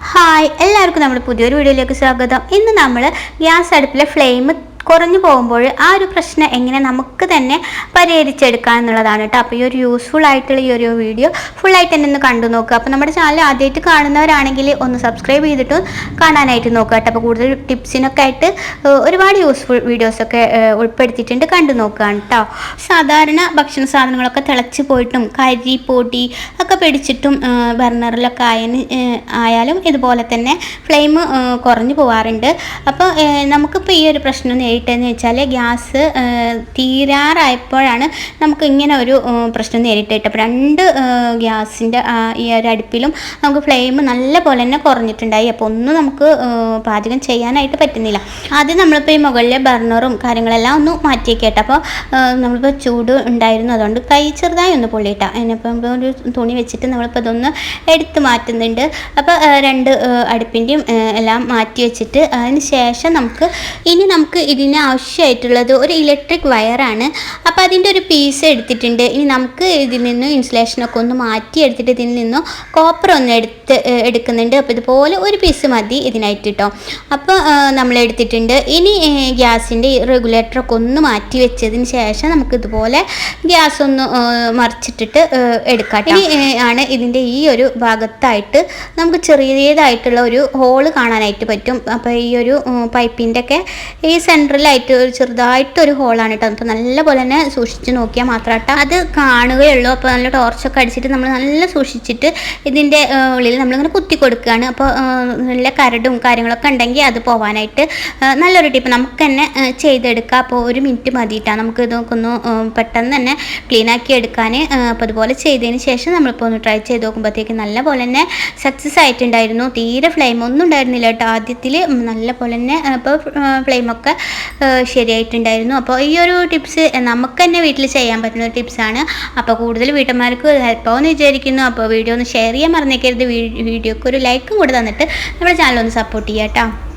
Hi എല്ലാവർക്കും നമ്മുടെ പുതിയൊരു വീഡിയോയിലേക്ക് സ്വാഗതം. ഇന്ന് നമ്മൾ ഗ്യാസ് അടുപ്പിലെ ഫ്ലെയിം കുറഞ്ഞു പോകുമ്പോൾ ആ ഒരു പ്രശ്നം എങ്ങനെ നമുക്ക് തന്നെ പരിഹരിച്ചെടുക്കാം എന്നുള്ളതാണ് കേട്ടോ. അപ്പോൾ ഈ ഒരു യൂസ്ഫുൾ ആയിട്ടുള്ള ഈ ഒരു വീഡിയോ ഫുള്ളായിട്ട് തന്നെ ഒന്ന് കണ്ടു നോക്കുക. അപ്പോൾ നമ്മുടെ ചാനൽ ആദ്യമായിട്ട് കാണുന്നവരാണെങ്കിൽ ഒന്ന് സബ്സ്ക്രൈബ് ചെയ്തിട്ട് കാണാനായിട്ട് നോക്കുക കേട്ടോ. അപ്പോൾ കൂടുതൽ ടിപ്സിനൊക്കെ ആയിട്ട് ഒരുപാട് യൂസ്ഫുൾ വീഡിയോസൊക്കെ ഉൾപ്പെടുത്തിയിട്ടുണ്ട്. കണ്ടു നോക്കുകയാണ് കേട്ടോ. സാധാരണ ഭക്ഷണ സാധനങ്ങളൊക്കെ തിളച്ച് പോയിട്ടും കരി പൊടി ഒക്കെ പിടിച്ചിട്ടും ബർണറിലൊക്കെ ആയതിന് ആയാലും ഇതുപോലെ തന്നെ ഫ്ലെയിം കുറഞ്ഞു പോവാറുണ്ട്. അപ്പോൾ നമുക്കിപ്പോൾ ഈ ഒരു പ്രശ്നം നേരിട്ടെന്ന് വെച്ചാൽ ഗ്യാസ് തീരാറായപ്പോഴാണ് നമുക്ക് ഇങ്ങനെ ഒരു പ്രശ്നം നേരിട്ടിട്ട് അപ്പോൾ രണ്ട് ഗ്യാസിന്റെ ഈ ഒരു അടുപ്പിലും നമുക്ക് ഫ്ലെയിം നല്ല പോലെ തന്നെ കുറഞ്ഞിട്ടുണ്ടായി. അപ്പോൾ ഒന്നും നമുക്ക് പാചകം ചെയ്യാനായിട്ട് പറ്റുന്നില്ല. ആദ്യം നമ്മളിപ്പോൾ ഈ മുകളിലെ ബർണറും കാര്യങ്ങളെല്ലാം ഒന്ന് മാറ്റിയേക്കട്ടെ അപ്പോൾ നമ്മളിപ്പോൾ ചൂട് ഉണ്ടായിരുന്നു. അതുകൊണ്ട് കൈ ചെറുതായി ഒന്ന് പൊള്ളിയിട്ട. അതിനിപ്പം ഒരു തുണി വെച്ചിട്ട് നമ്മളിപ്പോൾ ഇതൊന്ന് എടുത്ത് മാറ്റുന്നുണ്ട്. അപ്പോൾ രണ്ട് അടുപ്പിന്റെയും എല്ലാം മാറ്റി വെച്ചിട്ട് അതിന് ശേഷം നമുക്ക് ഇനി നമുക്ക് ഇതിന് ആവശ്യമായിട്ടുള്ളത് ഒരു ഇലക്ട്രിക് വയറാണ് അപ്പോൾ അതിന്റെ ഒരു പീസ് എടുത്തിട്ടുണ്ട്. ഇനി നമുക്ക് ഇതിൽ നിന്നും ഇൻസുലേഷനൊക്കെ ഒന്ന് മാറ്റി എടുത്തിട്ട് ഇതിൽ നിന്നും കോപ്പർ ഒന്ന് എടുത്ത് എടുക്കുന്നുണ്ട്. അപ്പോൾ ഇതുപോലെ ഒരു പീസ് മതി ഇതിനായിട്ട് കേട്ടോ അപ്പോൾ നമ്മൾ എടുത്തിട്ടുണ്ട്. ഇനി ഗ്യാസിന്റെ റെഗുലേറ്ററൊക്കെ ഒന്ന് മാറ്റി വെച്ചതിന് ശേഷം നമുക്ക് ഇതുപോലെ ഗ്യാസ് ഒന്ന് മറിച്ചിട്ടിട്ട് എടുക്കാം ഇനി ആണ് ഇതിന്റെ ഈ ഒരു ഭാഗത്തായിട്ട് നമുക്ക് ചെറിയതായിട്ടുള്ള ഒരു ഹോൾ കാണാനായിട്ട് പറ്റും. അപ്പോൾ ഈ ഒരു പൈപ്പിന്റെ ഒക്കെ ഈ സെൻട്രലായിട്ട് ഒരു ചെറുതായിട്ടൊരു ഹോളാണ് കേട്ടോ. അപ്പോൾ നല്ല പോലെ തന്നെ സൂക്ഷിച്ച് നോക്കിയാൽ മാത്രമായിട്ട് അത് കാണുകയുള്ളൂ. അപ്പോൾ നല്ല ടോർച്ചൊക്കെ അടിച്ചിട്ട് നമ്മൾ നല്ല സൂക്ഷിച്ചിട്ട് ഇതിന്റെ ഉള്ളിൽ നമ്മളിങ്ങനെ കുത്തി കൊടുക്കുകയാണ്. അപ്പോൾ നല്ല കരടും കാര്യങ്ങളൊക്കെ ഉണ്ടെങ്കിൽ അത് പോവാനായിട്ട് നല്ലൊരു ടിപ്പ് നമുക്ക് തന്നെ ചെയ്തെടുക്കാം. അപ്പോൾ ഒരു മിനിറ്റ് മതിയിട്ടാണ് നമുക്ക് ഇതൊക്കെ പെട്ടെന്ന് തന്നെ ക്ലീൻ ആക്കി എടുക്കാൻ. അപ്പോൾ അതുപോലെ ചെയ്തതിന് ശേഷം നമ്മളിപ്പോൾ ഒന്ന് ട്രൈ ചെയ്ത് നോക്കുമ്പോഴത്തേക്ക് നല്ല പോലെ തന്നെ സക്സസ് ആയിട്ടുണ്ടായിരുന്നു. തീരെ ഫ്ലെയിം ഒന്നും ഉണ്ടായിരുന്നില്ല കേട്ടോ. ആദ്യത്തിൽ നല്ല പോലെ തന്നെ ഇപ്പോൾ ഫ്ലെയിമൊക്കെ ശരിയായിട്ടുണ്ടായിരുന്നു. അപ്പോൾ ഈ ഒരു ടിപ്സ് നമുക്ക് തന്നെ വീട്ടിൽ ചെയ്യാൻ പറ്റുന്ന ഒരു ടിപ്സാണ് അപ്പോൾ കൂടുതൽ വീട്ടമ്മമാർക്ക് ഹെൽപ്പാവെന്ന് വിചാരിക്കുന്നു. അപ്പോൾ വീഡിയോ ഒന്ന് ഷെയർ ചെയ്യാൻ മറന്നേക്കരുത്. വീഡിയോക്ക് ഒരു ലൈക്കും കൂടെ തന്നിട്ട് നമ്മുടെ ചാനൽ ഒന്ന് സപ്പോർട്ട് ചെയ്യാം കേട്ടോ